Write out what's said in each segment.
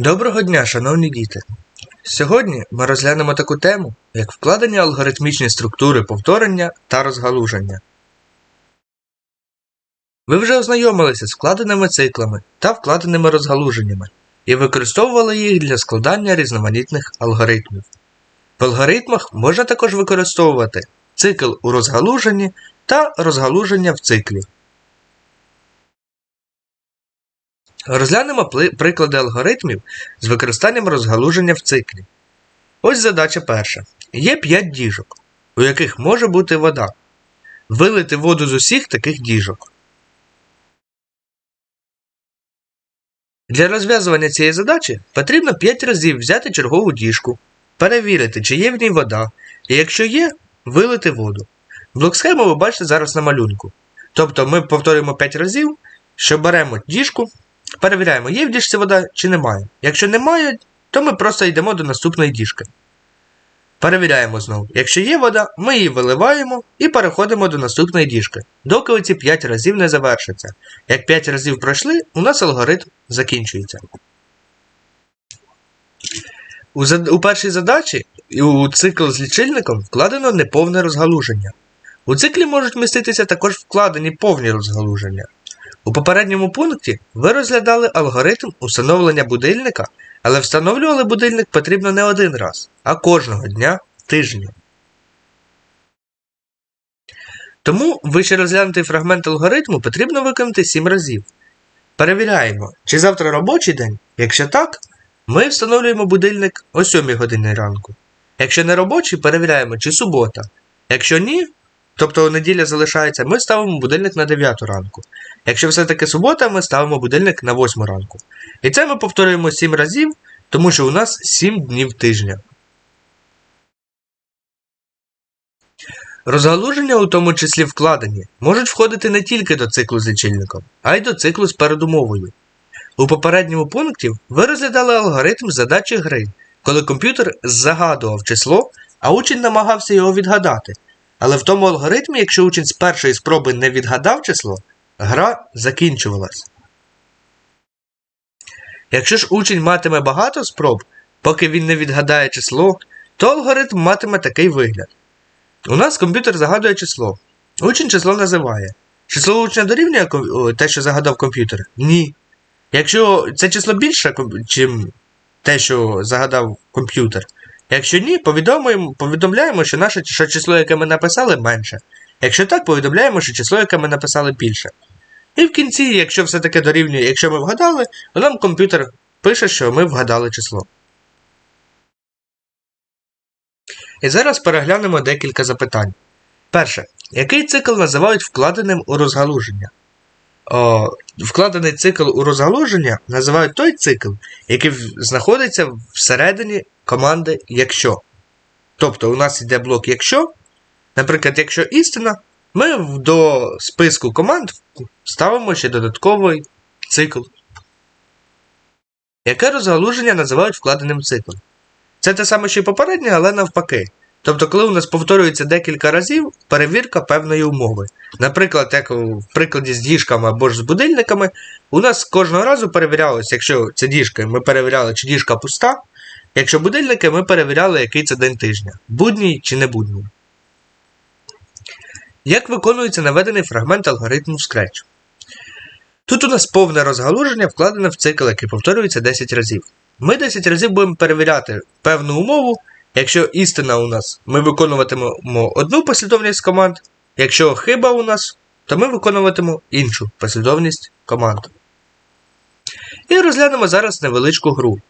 Доброго дня, шановні діти! Сьогодні ми розглянемо таку тему, як вкладення алгоритмічні структури повторення та розгалуження. Ви вже ознайомилися з вкладеними циклами та вкладеними розгалуженнями і використовували їх для складання різноманітних алгоритмів. В алгоритмах можна також використовувати цикл у розгалуженні та розгалуження в циклі. Розглянемо приклади алгоритмів з використанням розгалуження в циклі. Ось задача перша. Є 5 діжок, у яких може бути вода. Вилити воду з усіх таких діжок. Для розв'язування цієї задачі потрібно 5 разів взяти чергову діжку, перевірити, чи є в ній вода, і якщо є, вилити воду. Блок схеми ви бачите зараз на малюнку. Тобто ми повторюємо 5 разів, що беремо діжку, Перевіряємо, є в діжці вода чи немає. Якщо немає, то ми просто йдемо до наступної діжки. Перевіряємо знову. Якщо є вода, ми її виливаємо і переходимо до наступної діжки, доки оці 5 разів не завершаться. Як 5 разів пройшли, у нас алгоритм закінчується. У, зад... у першій задачі у цикл з лічильником вкладено неповне розгалуження. У циклі можуть міститися також вкладені повні розгалуження. У попередньому пункті ви розглядали алгоритм установлення будильника, але встановлювали будильник потрібно не один раз, а кожного дня тижня. Тому вище розглянутий фрагмент алгоритму потрібно виконати 7 разів. Перевіряємо, чи завтра робочий день. Якщо так, ми встановлюємо будильник о 7 годині ранку. Якщо не робочий, перевіряємо, чи субота. Якщо ні, тобто неділя залишається, ми ставимо будильник на 9 ранку. Якщо все-таки субота, ми ставимо будильник на 8 ранку. І це ми повторюємо 7 разів, тому що у нас 7 днів тижня. Розгалуження, у тому числі вкладені, можуть входити не тільки до циклу з лічильником, а й до циклу з передумовою. У попередньому пункті ви розглядали алгоритм задачі гри, коли комп'ютер загадував число, а учень намагався його відгадати. Але в тому алгоритмі, якщо учень з першої спроби не відгадав число, гра закінчувалась. Якщо ж учень матиме багато спроб, поки він не відгадає число, то алгоритм матиме такий вигляд. У нас комп'ютер загадує число. Учень число називає. Число учня дорівнює те, що загадав комп'ютер? Ні. Якщо це число більше, ніж те, що загадав комп'ютер. Якщо ні, повідомляємо, що наше що число, яке ми написали, менше. Якщо так, повідомляємо, що число, яке ми написали, більше. І в кінці, якщо все-таки дорівнює, якщо ми вгадали, то нам комп'ютер пише, що ми вгадали число. І зараз переглянемо декілька запитань. Перше. Який цикл називають вкладеним у розгалуження? О, вкладений цикл у розгалуження називають той цикл, який знаходиться всередині команди якщо. Тобто у нас йде блок якщо. Наприклад, якщо істина, ми до списку команд ставимо ще додатковий цикл. Яке розгалуження називають вкладеним циклом? Це те саме, що й попереднє, але навпаки. Тобто, коли у нас повторюється декілька разів перевірка певної умови. Наприклад, як в прикладі з діжками або ж з будильниками, у нас кожного разу перевірялося, якщо це діжка, ми перевіряли, чи діжка пуста. Якщо будильники, ми перевіряли, який це день тижня, будній чи не будній. Як виконується наведений фрагмент алгоритму Scratch? Тут у нас повне розгалуження вкладене в цикл, який повторюється 10 разів. Ми 10 разів будемо перевіряти певну умову. Якщо істина у нас, ми виконуватимемо одну послідовність команд. Якщо хиба у нас, то ми виконуватимемо іншу послідовність команд. І розглянемо зараз невеличку гру.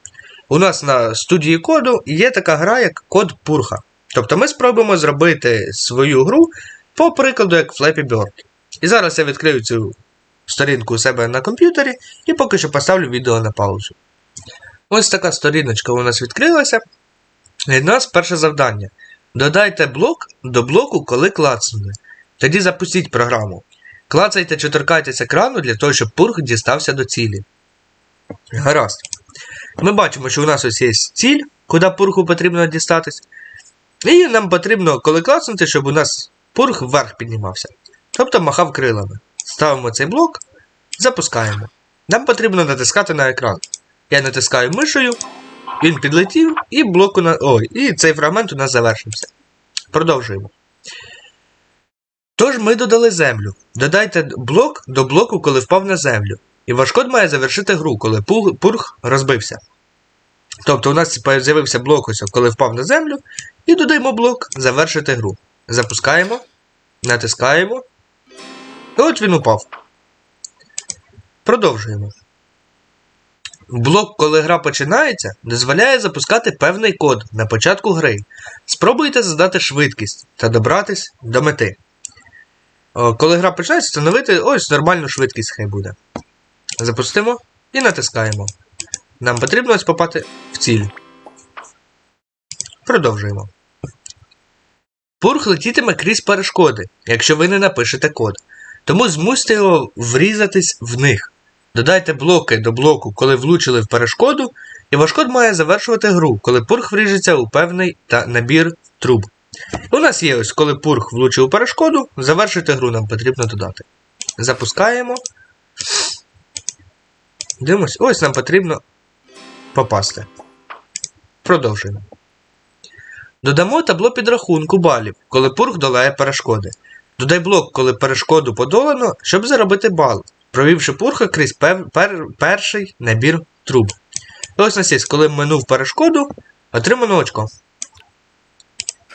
У нас на студії коду є така гра, як код Пурха. Тобто ми спробуємо зробити свою гру по прикладу як Flappy Bird. І зараз я відкрию цю сторінку у себе на комп'ютері і поки що поставлю відео на паузу. Ось така сторіночка у нас відкрилася. І в нас перше завдання. Додайте блок до блоку, коли клацнули. Тоді запустіть програму. Клацайте чи торкайтесь екрану для того, щоб пург дістався до цілі. Гаразд. Ми бачимо, що у нас ось є ціль, куди пургу потрібно дістатись. І нам потрібно, коли клацнути, щоб у нас пург вверх піднімався. Тобто махав крилами. Ставимо цей блок, запускаємо. Нам потрібно натискати на екран. Я натискаю мишею, він підлетів, і блок у нас. Ой, і цей фрагмент у нас завершився. Продовжуємо. Тож ми додали землю. Додайте блок до блоку, коли впав на землю. І ваш код має завершити гру, коли пург розбився. Тобто у нас з'явився блок ось, коли впав на землю, і додаємо блок завершити гру. Запускаємо, натискаємо. І от він упав. Продовжуємо. Блок, коли гра починається, дозволяє запускати певний код на початку гри. Спробуйте задати швидкість та добратись до мети. Коли гра починається, встановити ось нормальну швидкість хай буде. Запустимо і натискаємо. Нам потрібно ось попати в ціль. Продовжуємо. Пург летітиме крізь перешкоди, якщо ви не напишете код. Тому змусьте його врізатись в них. Додайте блоки до блоку, коли влучили в перешкоду, і ваш код має завершувати гру, коли пург вріжеться у певний та набір труб. У нас є ось, коли пург влучив у перешкоду, завершити гру нам потрібно додати. Запускаємо. Дивимось, ось нам потрібно попасти. Продовжуємо. Додамо табло підрахунку балів, коли пург долає перешкоди. Додай блок, коли перешкоду подолано, щоб заробити бал, провівши пурга крізь пер, пер, перший набір труб. І ось нас є, коли минув перешкоду, отримано очко.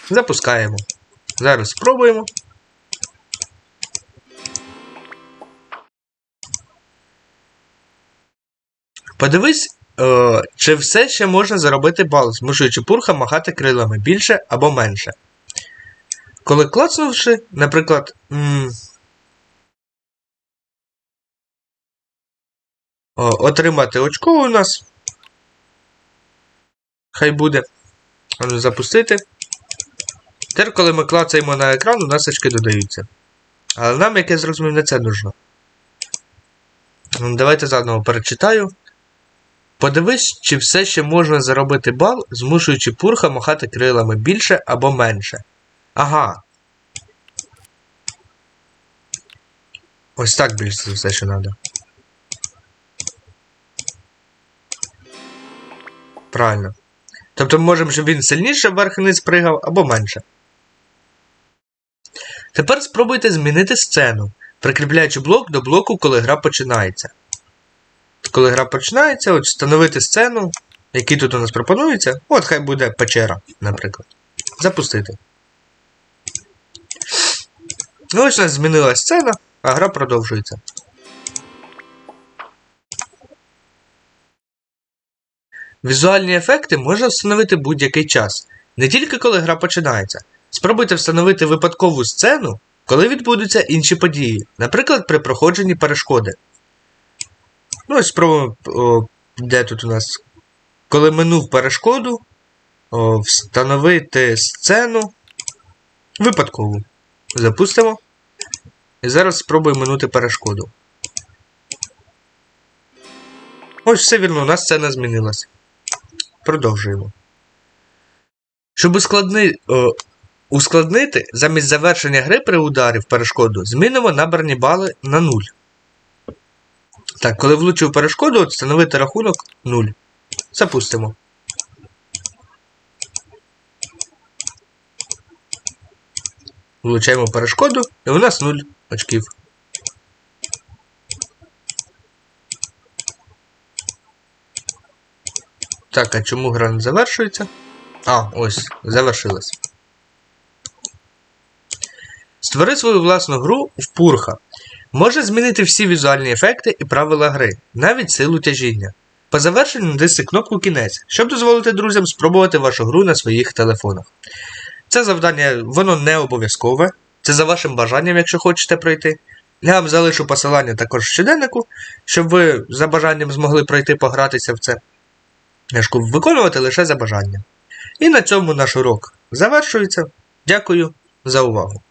Запускаємо. Зараз спробуємо. Подивись, е, чи все ще можна заробити бал, змушуючи пурха махати крилами більше або менше. Коли клацнувши, наприклад. М- отримати очко у нас. Хай буде. Ну, Запустити. Тепер, коли ми клацаємо на екран, у нас очки додаються. Але нам, як я зрозумів, не це нужно. Ну, Давайте заново перечитаю. Подивись, чи все ще можна заробити бал, змушуючи пурха махати крилами більше або менше. Ага. Ось так більше все, що треба. Правильно. Тобто ми можемо, щоб він сильніше вверх і пригав, або менше. Тепер спробуйте змінити сцену, прикріпляючи блок до блоку, коли гра починається. Коли гра починається, от встановити сцену, який тут у нас пропонується. От хай буде печера, наприклад. Запустити. Ну, ось у нас змінилася сцена, а гра продовжується. Візуальні ефекти можна встановити будь-який час, не тільки коли гра починається. Спробуйте встановити випадкову сцену, коли відбудуться інші події, наприклад, при проходженні перешкоди. Ну, ось спробуємо, де тут у нас. Коли минув перешкоду, о, встановити сцену випадкову. Запустимо. І зараз спробуємо минути перешкоду. Ось все вірно, у нас сцена змінилася. Продовжуємо. Щоб ускладни, о, ускладнити, замість завершення гри при ударі в перешкоду, змінимо набрані бали на 0. Так, коли влучив перешкоду, встановити рахунок 0. Запустимо. Влучаємо перешкоду, і у нас 0 очків. Так, а чому гра не завершується? А, ось, завершилась. Створи свою власну гру в пурха. Може змінити всі візуальні ефекти і правила гри, навіть силу тяжіння. По завершенню натисни кнопку Кінець, щоб дозволити друзям спробувати вашу гру на своїх телефонах. Це завдання воно не обов'язкове, це за вашим бажанням, якщо хочете пройти. Я вам залишу посилання також в щоденнику, щоб ви за бажанням змогли пройти погратися в це. Книжку виконувати лише за бажанням. І на цьому наш урок завершується. Дякую за увагу!